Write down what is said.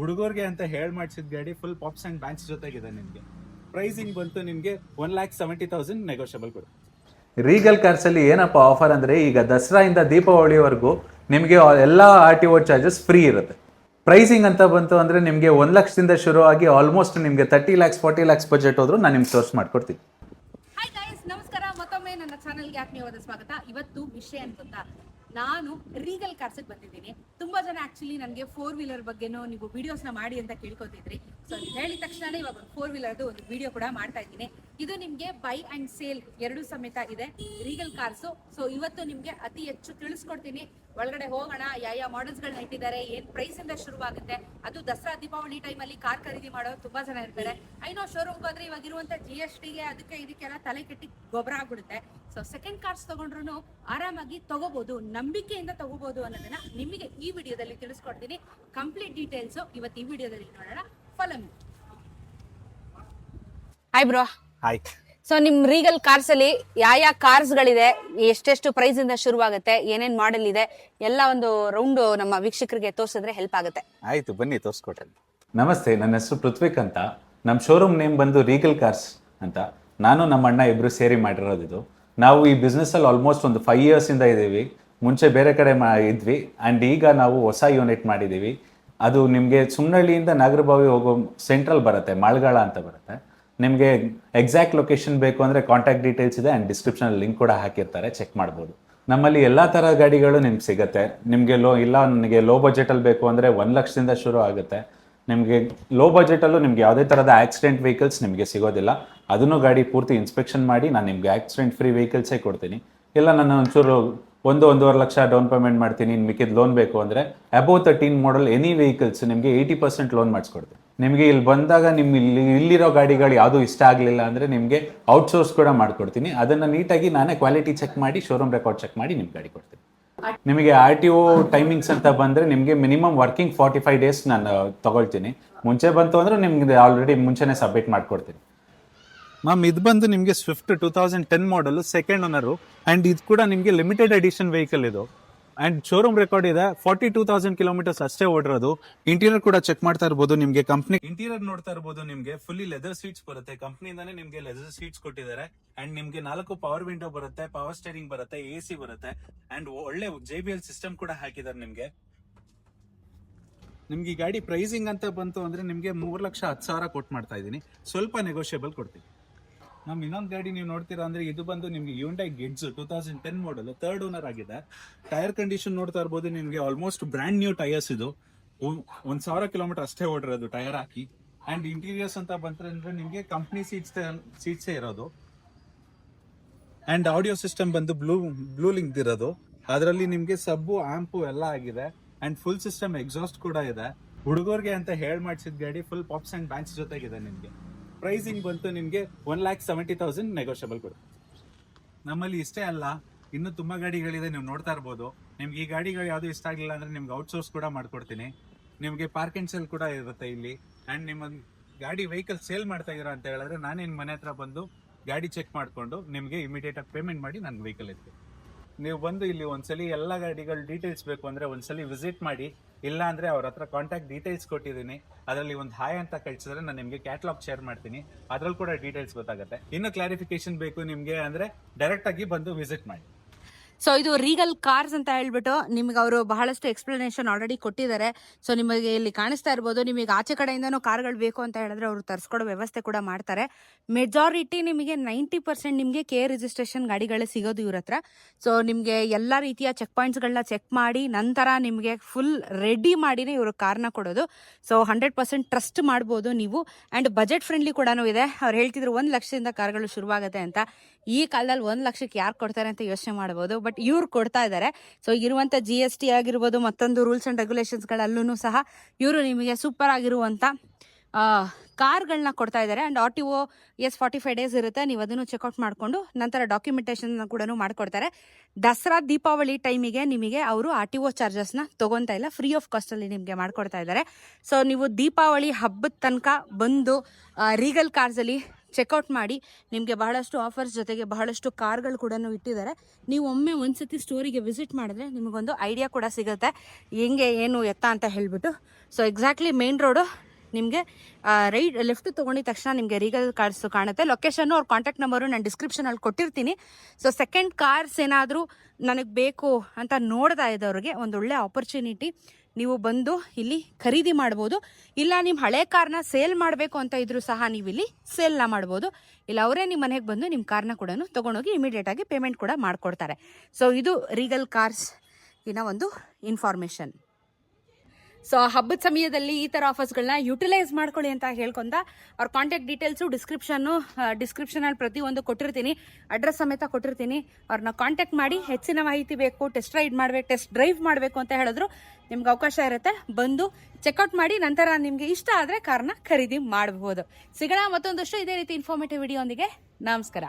ಹುಡುಗರಿಗೆ ಅಂತ ಹೇಳಿ ಮಾಡಿಸಿದ ಗಾಡಿ ಫುಲ್ ಪಾಪ್ಸ್ ಅಂಡ್ ಬ್ಯಾಂಕ್ಸ್ ಜೊತೆಗಿದೆ ನಿಮಗೆ. ಪ್ರೈಸಿಂಗ್ ಬಂತು ನಿಮಗೆ one lakh seventy thousand negotiable ಕೊಡು. ರೀಗಲ್ ಕಾರ್ಸ್ ಅಲ್ಲಿ ಏನಪ್ಪ ಆಫರ್ ಅಂದ್ರೆ ಈಗ ದಸರಾಯಿಂದ ದೀಪಾವಳಿವರೆಗೂ ನಿಮಗೆ ಎಲ್ಲ R T O charges free ಇರುತ್ತೆ. ಪ್ರೈಸಿಂಗ್ ಅಂತ ಬಂತು ಅಂದ್ರೆ ನಿಮಗೆ ಒಂದು ಲಕ್ಷದಿಂದ ಶುರುವಾಗಿ ಆಗಿ ಆಲ್ಮೋಸ್ಟ್ ನಿಮಗೆ thirty lakhs forty lakhs budget ಹೋದ್ರು ನಾನು ನಿಮ್ಗೆ ಸೋರ್ಸ್ ಮಾಡ್ಕೊಡ್ತೀನಿ. ಹಾಯ್ ಗೈಸ್ ನಮಸ್ಕಾರ. ಮತ್ತೊಮ್ಮೆ ನನ್ನ ಚಾನಲ್ಗೆ ಆತ್ಮೀಯವಾದ ಸ್ವಾಗತ. ಇವತ್ತು ವಿಷಯ ಅಂತ ನಾನು ರೀಗಲ್ ಕಾರ್ಸಕ್ಕೆ ಬಂದಿದ್ದೀನಿ. ತುಂಬಾ ಜನ ಆಕ್ಚುಲಿ ನನಗೆ ಫೋರ್ ವೀಲರ್ ಬಗ್ಗೆನೂ ನೀವು ವಿಡಿಯೋಸ್ನ ಮಾಡಿ ಅಂತ ಕೇಳ್ಕೊತಿದ್ರಿ. ಸೊ ಹೇಳಿದ ತಕ್ಷಣ ಇವಾಗ ಫೋರ್ ವೀಲರ್ದು ಒಂದು ವಿಡಿಯೋ ಕೂಡ ಮಾಡ್ತಾ ಇದ್ದೀನಿ. ಇದು ನಿಮಗೆ ಬೈ ಅಂಡ್ ಸೇಲ್ ಎರಡು ಸಮೇತ ಇದೆ. ರೀಗಲ್ ಕಾರ್ಸು ಸೊ ಇವತ್ತು ನಿಮಗೆ ಅತಿ ಹೆಚ್ಚು ತಿಳಿಸ್ಕೊಡ್ತೀನಿ. ಒಳಗಡೆ ಹೋಗೋಣ, ಯಾವ ಯಾವ ಮಾಡೆಲ್ಸ್ಗಳನ್ನ ಇಟ್ಟಿದ್ದಾರೆ, ಏನ್ ಪ್ರೈಸ್ ಇಂದ ಶುರುವಾಗುತ್ತೆ ಅದು ದಸರಾ, ದೀಪಾವಳಿ ಟೈಮಲ್ಲಿ ಕಾರ್ ಖರೀದಿ ಮಾಡೋರು ತುಂಬಾ ಜನ ಇರ್ತಾರೆ. ಐನೋ ಶೋರೂಮ್ ಹೋದ್ರೆ ಇವಾಗ ಇರುವಂತ ಜಿ ಎಸ್ ಟಿಗೆ ಅದಕ್ಕೆ ಇದಕ್ಕೆಲ್ಲ ತಲೆ ಕೆಟ್ಟಿ ಗೊಬ್ಬರ ಆಗ್ಬಿಡುತ್ತೆ. ಸೊ ಸೆಕೆಂಡ್ ಕಾರ್ಸ್ ತಗೊಂಡ್ರು ಆರಾಮಾಗಿ ತಗೋಬಹುದು ನಂಬಿಕೆಯಿಂದ ತಗೋಬಹುದು ಅನ್ನೋದನ್ನ ನಿಮಗೆ ಈ ವಿಡಿಯೋದಲ್ಲಿ ತಿಳಿಸ್ಕೊಡ್ತೀನಿ. ಕಂಪ್ಲೀಟ್ ಡೀಟೇಲ್ಸ್ ಇವತ್ತು ಈ ವಿಡಿಯೋದಲ್ಲಿ ನೋಡೋಣ. ಹಾಯ್ ಬ್ರೋ ಹಾಯ್ ಸೊ ನಿಮ್ ರೀಗಲ್ ಕಾರ್ಸ್ ಅಲ್ಲಿ ಯಾವ ಯಾವ ಕಾರ್ಸ್ ಗಳಿದೆ ಎಷ್ಟೆಷ್ಟು ಪ್ರೈಸ್ ಇಂದ ಶುರುವಾಗುತ್ತೆ ಏನೇನ್ ಮಾಡೆಲ್ ಇದೆ ಎಲ್ಲ ಒಂದು ರೌಂಡ್ ನಮ್ಮ ವೀಕ್ಷಕರಿಗೆ ತೋರಿಸಿದ್ರೆ ಹೆಲ್ಪ್ ಆಗುತ್ತೆ. ಆಯ್ತು ಬನ್ನಿ ತೋರಿಸ್ಕೊಟ್ಟೆ ನಮಸ್ತೆ ನನ್ನ ಹೆಸರು ಪೃಥ್ವಿಕ್ ಅಂತ. ನಮ್ಮ ಶೋರೂಮ್ ನೇಮ್ ಬಂದು ರೀಗಲ್ ಕಾರ್ಸ್ ಅಂತ. ನಾನು ನಮ್ಮ ಅಣ್ಣ ಇಬ್ರು ಸೇರಿ ಮಾಡಿರೋದು ಇದು ನಾವು ಈ ಅಲ್ಲಿ ಆಲ್ಮೋಸ್ಟ್ ಒಂದು ಫೈವ್ ಇಂದ ಇದ್ದೀವಿ ಮುಂಚೆ ಬೇರೆ ಕಡೆ ಮಾ ಇದ್ವಿ. ಆ್ಯಂಡ್ ಈಗ ನಾವು ಹೊಸ ಯೂನಿಟ್ ಮಾಡಿದ್ದೀವಿ ಅದು ನಿಮಗೆ ಸುಮ್ನಹಳ್ಳಿಯಿಂದ ನಾಗರಬಾವಿ ಹೋಗೋ ಸೆಂಟ್ರಲ್ ಬರುತ್ತೆ, ಮಳಗಾಳ ಅಂತ ಬರುತ್ತೆ. ನಿಮಗೆ ಎಕ್ಸಾಕ್ಟ್ ಲೊಕೇಶನ್ ಬೇಕು ಅಂದರೆ ಕಾಂಟ್ಯಾಕ್ಟ್ ಡೀಟೇಲ್ಸ್ ಇದೆ ಆ್ಯಂಡ್ ಡಿಸ್ಕ್ರಿಪ್ಷನಲ್ಲಿ ಲಿಂಕ್ ಕೂಡ ಹಾಕಿರ್ತಾರೆ ಚೆಕ್ ಮಾಡ್ಬೋದು. ನಮ್ಮಲ್ಲಿ ಎಲ್ಲ ಥರ ಗಾಡಿಗಳು ನಿಮ್ಗೆ ಸಿಗುತ್ತೆ. ನಿಮಗೆ ಲೋ, ಇಲ್ಲ ನನಗೆ ಲೋ ಬಜೆಟಲ್ಲಿ ಬೇಕು ಅಂದರೆ ಒಂದು ಲಕ್ಷದಿಂದ ಶುರು ಆಗುತ್ತೆ. ನಿಮಗೆ ಲೋ ಬಜೆಟಲ್ಲೂ ನಿಮ್ಗೆ ಯಾವುದೇ ಥರದ ಆಕ್ಸಿಡೆಂಟ್ ವೆಹಿಕಲ್ಸ್ ನಿಮಗೆ ಸಿಗೋದಿಲ್ಲ. ಅದನ್ನು ಗಾಡಿ ಪೂರ್ತಿ ಇನ್ಸ್ಪೆಕ್ಷನ್ ಮಾಡಿ, ನಾನು ನಿಮಗೆ ಆಕ್ಸಿಡೆಂಟ್ ಫ್ರೀ ವೆಹಿಕಲ್ಸೇ ಕೊಡ್ತೀನಿ. ಇಲ್ಲ ನಾನು ಒಂಚೂರು ಒಂದು ಒಂದೂವರೆ ಲಕ್ಷ ಡೌನ್ ಪೇಮೆಂಟ್ ಮಾಡ್ತೀನಿ ಇನ್ನು ಮಿಕ್ಕಿದ ಲೋನ್ ಬೇಕು ಅಂದರೆ above thirteen model any vehicles ನಿಮಗೆ ಏಯ್ಟಿ ಪರ್ಸೆಂಟ್ ಲೋನ್ ಮಾಡಿಸ್ಕೊಡ್ತೀನಿ ನಿಮಗೆ ಇಲ್ಲಿ ಬಂದಾಗ ನಿಮ್ಮ ಇಲ್ಲಿ, ಇಲ್ಲಿರೋ ಗಾಡಿಗಳು ಯಾವುದೂ ಇಷ್ಟ ಆಗಲಿಲ್ಲ ಅಂದರೆ ನಿಮಗೆ ಔಟ್ಸೋರ್ಸ್ ಕೂಡ ಮಾಡ್ಕೊಡ್ತೀನಿ. ಅದನ್ನು ನೀಟಾಗಿ ನಾನೇ ಕ್ವಾಲಿಟಿ ಚೆಕ್ ಮಾಡಿ ಶೋರೂಮ್ ರೆಕಾರ್ಡ್ ಚೆಕ್ ಮಾಡಿ ನಿಮ್ಮ ಗಾಡಿ ಕೊಡ್ತೀನಿ. ನಿಮಗೆ ಆರ್ ಟಿ ಒ ಟೈಮಿಂಗ್ಸ್ ಅಂತ ಬಂದರೆ ನಿಮಗೆ minimum working forty five days ನಾನು ತಗೊಳ್ತೀನಿ. ಮುಂಚೆ ಬಂತು ಅಂದರೆ ನಿಮಗೆ ಆಲ್ರೆಡಿ ಮುಂಚೆನೇ ಸಬ್ಮಿಟ್ ಮಾಡ್ಕೊಡ್ತೀನಿ. ಮ್ಯಾಮ್ ಇದು ಬಂದು ನಿಮಗೆ Swift two thousand ten model second owner and ಇದು ಕೂಡ ನಿಮಗೆ ಲಿಮಿಟೆಡ್ ಎಡಿಷನ್ ವೆಹಿಕಲ್ ಇದು. ಆ್ಯಂಡ್ ಶೋರೂಮ್ ರೆಕಾರ್ಡ್ ಇದೆ. ಫಾರ್ಟಿ ಟೂ ತೌಸಂಡ್ ಕಿಲೋಮೀಟರ್ಸ್ ಅಷ್ಟೇ ಓಡಿರೋದು. ಇಂಟೀರಿಯರ್ ಕೂಡ ಚೆಕ್ ಮಾಡ್ತಾ ಇರ್ಬೋದು ನಿಮಗೆ ಕಂಪ್ನಿ ಇಂಟೀರಿಯರ್ ನೋಡ್ತಾ ಇರ್ಬೋದು ನಿಮಗೆ. ಫುಲ್ಲಿ ಲೆದರ್ ಸೀಟ್ಸ್ ಬರುತ್ತೆ. ಕಂಪ್ನಿಯಿಂದಾನೇ ನಿಮಗೆ ಲೆದರ್ ಸೀಟ್ಸ್ ಕೊಟ್ಟಿದ್ದಾರೆ. ಆ್ಯಂಡ್ ನಿಮಗೆ ನಾಲ್ಕು ಪವರ್ ವಿಂಡೋ ಬರುತ್ತೆ ಪವರ್ ಸ್ಟೇರಿಂಗ್ ಬರುತ್ತೆ ಎ ಸಿ ಬರುತ್ತೆ. ಆ್ಯಂಡ್ ಒಳ್ಳೆ ಜೆ ಬಿ ಎಲ್ ಸಿಸ್ಟಮ್ ಕೂಡ ಹಾಕಿದ್ದಾರೆ ನಿಮಗೆ. ನಿಮ್ಗೆ ಈ ಗಾಡಿ ಪ್ರೈಸಿಂಗ್ ಅಂತ ಬಂತು ಅಂದ್ರೆ ನಿಮಗೆ ಮೂರು ಲಕ್ಷ ಹತ್ತು ಸಾವಿರ ಕೊಟ್ಟು ಮಾಡ್ತಾ ಇದ್ದೀನಿ. ಸ್ವಲ್ಪ ನೆಗೋಷಿಯಬಲ್ ಕೊಡ್ತೀನಿ. ನಮ್ ಇನ್ನೊಂದು ಗಾಡಿ ನೀವು ನೋಡ್ತೀರಾ ಅಂದ್ರೆ ಇದು ಬಂದು ನಿಮ್ಗೆ Hyundai ಗಿಡ್ಸ್ two thousand ten model third owner ಆಗಿದೆ. ಟೈರ್ ಕಂಡೀಷನ್ ನೋಡ್ತಾ ಇರ್ಬೋದು, ನಿಮಗೆ ಆಲ್ಮೋಸ್ಟ್ ಬ್ರ್ಯಾಂಡ್ ನ್ಯೂ ಟೈರ್ಸ್ ಇದು. ಒಂದ್ ಸಾವಿರ ಕಿಲೋಮೀಟರ್ ಅಷ್ಟೇ ಓಡಿರೋದು ಟೈರ್ ಹಾಕಿ. ಅಂಡ್ ಇಂಟೀರಿಯರ್ಸ್ ಅಂತ ಬಂದ್ರೆ ಅಂದ್ರೆ ನಿಮಗೆ ಕಂಪ್ನಿ ಸೀಟ್ಸ್ ಸೀಟ್ಸೇ ಇರೋದು. ಅಂಡ್ ಆಡಿಯೋ ಸಿಸ್ಟಮ್ ಬಂದು ಬ್ಲೂ ಬ್ಲೂ ಲಿಂಕ್ ಇರೋದು. ಅದರಲ್ಲಿ ನಿಮಗೆ ಸಬ್ಬು ಆಂಪು ಎಲ್ಲ ಆಗಿದೆ. ಅಂಡ್ ಫುಲ್ ಸಿಸ್ಟಮ್ ಎಕ್ಸಾಸ್ಟ್ ಕೂಡ ಇದೆ. ಹುಡುಗರಿಗೆ ಅಂತ ಹೇಳ್ ಮಾಡಿಸಿದ ಗಾಡಿ ಫುಲ್ ಪಾಪ್ಸ್ ಅಂಡ್ ಬ್ಯಾಂಕ್ಸ್ ಜೊತೆಗಿದೆ ನಿಮಗೆ. ಪ್ರೈಸಿಂಗ್ ಬಂತು, ನಿಮಗೆ one lakh seventy thousand negotiable ಕೊಡು. ನಮ್ಮಲ್ಲಿ ಇಷ್ಟೇ ಅಲ್ಲ, ಇನ್ನೂ ತುಂಬ ಗಾಡಿಗಳಿದೆ, ನೀವು ನೋಡ್ತಾ ಇರ್ಬೋದು. ನಿಮ್ಗೆ ಈ ಗಾಡಿಗಳು ಯಾವುದು ಇಷ್ಟ ಆಗಲಿಲ್ಲ ಅಂದರೆ ನಿಮ್ಗೆ ಔಟ್ಸೋರ್ಸ್ ಕೂಡ ಮಾಡ್ಕೊಡ್ತೀನಿ. ನಿಮಗೆ ಪಾರ್ಕ್ ಅಂಡ್ ಸೇಲ್ ಕೂಡ ಇರುತ್ತೆ ಇಲ್ಲಿ. ಆ್ಯಂಡ್ ನಿಮ್ಮ ಗಾಡಿ ವೆಹಿಕಲ್ ಸೇಲ್ ಮಾಡ್ತಾ ಇದ್ದೀರಾ ಅಂತ ಹೇಳಿದ್ರೆ ನಾನೇನು ಮನೆ ಹತ್ರ ಬಂದು ಗಾಡಿ ಚೆಕ್ ಮಾಡಿಕೊಂಡು ನಿಮಗೆ ಇಮಿಡಿಯೇಟಾಗಿ ಪೇಮೆಂಟ್ ಮಾಡಿ ನನ್ನ ವೆಹಿಕಲ್ ಇತ್ತು ನೀವು ಬಂದು ಇಲ್ಲಿ ಒಂದ್ಸಲಿ ಎಲ್ಲ ಗಾಡಿಗಳ ಡೀಟೇಲ್ಸ್ ಬೇಕು ಅಂದ್ರೆ ಒಂದ್ಸಲಿ ವಿಸಿಟ್ ಮಾಡಿ, ಇಲ್ಲ ಅಂದ್ರೆ ಅವ್ರ ಹತ್ರ ಕಾಂಟ್ಯಾಕ್ಟ್ ಡೀಟೇಲ್ಸ್ ಕೊಟ್ಟಿದ್ದೀನಿ. ಅದರಲ್ಲಿ ಒಂದು ಹಾಯ್ ಅಂತ ಕಳಿಸಿದ್ರೆ ನಾನು ನಿಮಗೆ ಕ್ಯಾಟ್ಲಾಗ್ ಶೇರ್ ಮಾಡ್ತೀನಿ. ಅದ್ರಲ್ಲಿ ಕೂಡ ಡೀಟೇಲ್ಸ್ ಗೊತ್ತಾಗುತ್ತೆ. ಇನ್ನು ಕ್ಲಾರಿಫಿಕೇಶನ್ ಬೇಕು ನಿಮಗೆ ಅಂದ್ರೆ ಡೈರೆಕ್ಟ್ ಆಗಿ ಬಂದು ವಿಸಿಟ್ ಮಾಡಿ. ಸೊ ಇದು ರೀಗಲ್ ಕಾರ್ಸ್ ಅಂತ ಹೇಳ್ಬಿಟ್ಟು ನಿಮ್ಗೆ ಅವರು ಬಹಳಷ್ಟು ಎಕ್ಸ್ಪ್ಲನೇಷನ್ ಆಲ್ರೆಡಿ ಕೊಟ್ಟಿದ್ದಾರೆ. ಸೊ ನಿಮಗೆ ಇಲ್ಲಿ ಕಾಣಿಸ್ತಾ ಇರ್ಬೋದು, ನಿಮಗೆ ಆಚೆ ಕಡೆಯಿಂದನೂ ಕಾರ್ಗಳು ಬೇಕು ಅಂತ ಹೇಳಿದ್ರೆ ಅವರು ತರಿಸ್ಕೊಡೋ ವ್ಯವಸ್ಥೆ ಕೂಡ ಮಾಡ್ತಾರೆ. ಮೆಜಾರಿಟಿ ನಿಮಗೆ ನೈಂಟಿ ಪರ್ಸೆಂಟ್ ನಿಮಗೆ ಕೆ ರಿಜಿಸ್ಟ್ರೇಷನ್ ಗಾಡಿಗಳೇ ಸಿಗೋದು ಇವ್ರ ಹತ್ರ. ಸೊ ನಿಮಗೆ ಎಲ್ಲ ರೀತಿಯ ಚೆಕ್ ಪಾಯಿಂಟ್ಸ್ಗಳನ್ನ ಚೆಕ್ ಮಾಡಿ, ನಂತರ ನಿಮಗೆ ಫುಲ್ ರೆಡಿ ಮಾಡಿನೇ ಇವರು ಕಾರ್ನ ಕೊಡೋದು. ಸೊ ಹಂಡ್ರೆಡ್ ಪರ್ಸೆಂಟ್ ಟ್ರಸ್ಟ್ ಮಾಡ್ಬೋದು ನೀವು. ಆ್ಯಂಡ್ ಬಜೆಟ್ ಫ್ರೆಂಡ್ಲಿ ಕೂಡ ಇದೆ. ಅವ್ರು ಹೇಳ್ತಿದ್ರು ಒಂದು ಲಕ್ಷದಿಂದ ಕಾರ್ಗಳು ಶುರುವಾಗುತ್ತೆ ಅಂತ. ಈ ಕಾಲದಲ್ಲಿ ಒಂದು ಲಕ್ಷಕ್ಕೆ ಯಾರು ಕೊಡ್ತಾರೆ ಅಂತ ಯೋಚನೆ ಮಾಡ್ಬೋದು. ಬಟ್ ಇವ್ರು ಕೊಡ್ತಾ ಇದ್ದಾರೆ ಸೊ ಇರುವಂಥ ಜಿ ಎಸ್ ಟಿ ಆಗಿರ್ಬೋದು, ಮತ್ತೊಂದು ರೂಲ್ಸ್ ಆ್ಯಂಡ್ ರೆಗ್ಯುಲೇಷನ್ಸ್ಗಳಲ್ಲೂ ಸಹ ಇವರು ನಿಮಗೆ ಸೂಪರ್ ಆಗಿರುವಂಥ ಕಾರ್ಗಳನ್ನ ಕೊಡ್ತಾ ಇದ್ದಾರೆ and R T O S forty five days ಇರುತ್ತೆ. ನೀವು ಅದನ್ನು ಚೆಕ್ಔಟ್ ಮಾಡಿಕೊಂಡು ನಂತರ ಡಾಕ್ಯುಮೆಂಟೇಷನ್ ಕೂಡ ಮಾಡ್ಕೊಡ್ತಾರೆ. ದಸರಾ, ದೀಪಾವಳಿ ಟೈಮಿಗೆ ನಿಮಗೆ ಅವರು ಆರ್ ಟಿ ಒ ಚಾರ್ಜಸ್ನ ತೊಗೊತಾ ಇಲ್ಲ. ಫ್ರೀ ಆಫ್ ಕಾಸ್ಟಲ್ಲಿ ನಿಮಗೆ ಮಾಡ್ಕೊಡ್ತಾ ಇದ್ದಾರೆ ಸೊ ನೀವು ದೀಪಾವಳಿ ಹಬ್ಬದ ತನಕ ಬಂದು ರೀಗಲ್ ಕಾರ್ಸಲ್ಲಿ ಚೆಕ್ಔಟ್ ಮಾಡಿ ನಿಮಗೆ ಬಹಳಷ್ಟು ಆಫರ್ಸ್ ಜೊತೆಗೆ ಬಹಳಷ್ಟು ಕಾರ್ಗಳು ಕೂಡ ಇಟ್ಟಿದ್ದಾರೆ. ನೀವು ಒಮ್ಮೆ ಒಂದ್ಸತಿ ಸ್ಟೋರಿಗೆ ವಿಸಿಟ್ ಮಾಡಿದ್ರೆ ನಿಮಗೊಂದು ಐಡಿಯಾ ಕೂಡ ಸಿಗುತ್ತೆ. ಹೆಂಗೆ, ಏನು, ಎತ್ತ ಅಂತ ಹೇಳಿಬಿಟ್ಟು. ಸೊ ಎಕ್ಸಾಕ್ಟ್ಲಿ ಮೇನ್ ರೋಡು ನಿಮಗೆ ರೈಟ್ ಲೆಫ್ಟ್ ತೊಗೊಂಡಿದ ತಕ್ಷಣ ನಿಮಗೆ ರೀಗಲ್ ಕಾರ್ಸ್ ಕಾಣುತ್ತೆ. ಲೊಕೇಶನ್ನು ಅವ್ರ ಕಾಂಟ್ಯಾಕ್ಟ್ ನಂಬರು ನಾನು ಡಿಸ್ಕ್ರಿಪ್ಷನಲ್ಲಿ ಕೊಟ್ಟಿರ್ತೀನಿ. ಸೊ ಸೆಕೆಂಡ್ ಕಾರ್ಸ್ ಏನಾದರೂ ನನಗೆ ಬೇಕು ಅಂತ ನೋಡ್ತಾ ಇದ್ದವ್ರಿಗೆ ಒಂದು ಒಳ್ಳೆ ಆಪರ್ಚುನಿಟಿ ನೀವು ಬಂದು ಇಲ್ಲಿ ಖರೀದಿ ಮಾಡ್ಬೋದು. ಇಲ್ಲ ನಿಮ್ಮ ಹಳೆ ಕಾರ್ನ ಸೇಲ್ ಮಾಡಬೇಕು ಅಂತ ಇದ್ರೂ ಸಹ ನೀವಿಲ್ಲಿ ಇಲ್ಲಿ ಸೇಲ್ನ ಮಾಡ್ಬೋದು. ಇಲ್ಲ, ಅವರೇ ನಿಮ್ಮ ಮನೆಗೆ ಬಂದು ನಿಮ್ಮ ಕಾರ್ನ ಕೂಡ ತೊಗೊಂಡೋಗಿ ಇಮಿಡಿಯೇಟಾಗಿ ಪೇಮೆಂಟ್ ಕೂಡ ಮಾಡಿಕೊಡ್ತಾರೆ. ಸೊ ಇದು ರೀಗಲ್ ಕಾರ್ಸ್ ಇನ್ನ ಒಂದು ಇನ್ಫಾರ್ಮೇಷನ್ ಸೊ ಹಬ್ಬದ ಸಮಯದಲ್ಲಿ ಈ ಥರ ಆಫರ್ಸ್ಗಳನ್ನ ಯುಟಿಲೈಸ್ ಮಾಡ್ಕೊಳ್ಳಿ ಅಂತ ಹೇಳ್ಕೊಂಡ ಅವ್ರ ಕಾಂಟ್ಯಾಕ್ಟ್ ಡೀಟೇಲ್ಸು ಡಿಸ್ಕ್ರಿಪ್ಷನ್ನು ಡಿಸ್ಕ್ರಿಪ್ಷನಲ್ಲಿ ಪ್ರತಿಯೊಂದು ಕೊಟ್ಟಿರ್ತೀನಿ. ಅಡ್ರೆಸ್ ಸಮೇತ ಕೊಟ್ಟಿರ್ತೀನಿ. ಅವ್ರನ್ನ ಕಾಂಟ್ಯಾಕ್ಟ್ ಮಾಡಿ ಹೆಚ್ಚಿನ ಮಾಹಿತಿ ಬೇಕು ಟೆಸ್ಟ್ ರೈಡ್ ಮಾಡಬೇಕು ಟೆಸ್ಟ್ ಡ್ರೈವ್ ಮಾಡಬೇಕು ಅಂತ ಹೇಳಿದ್ರು ನಿಮ್ಗೆ ಅವಕಾಶ ಇರುತ್ತೆ. ಬಂದು ಚೆಕ್ಔಟ್ ಮಾಡಿ ನಂತರ ನಿಮಗೆ ಇಷ್ಟ ಆದರೆ ಕಾರ್ನ ಖರೀದಿ ಮಾಡಬಹುದು ಸಿಗೋಣ ಮತ್ತೊಂದಷ್ಟು ಇದೇ ರೀತಿ ಇನ್ಫಾರ್ಮೇಟಿವ್ ವಿಡಿಯೋ ಒಂದಿಗೆ. ನಮಸ್ಕಾರ.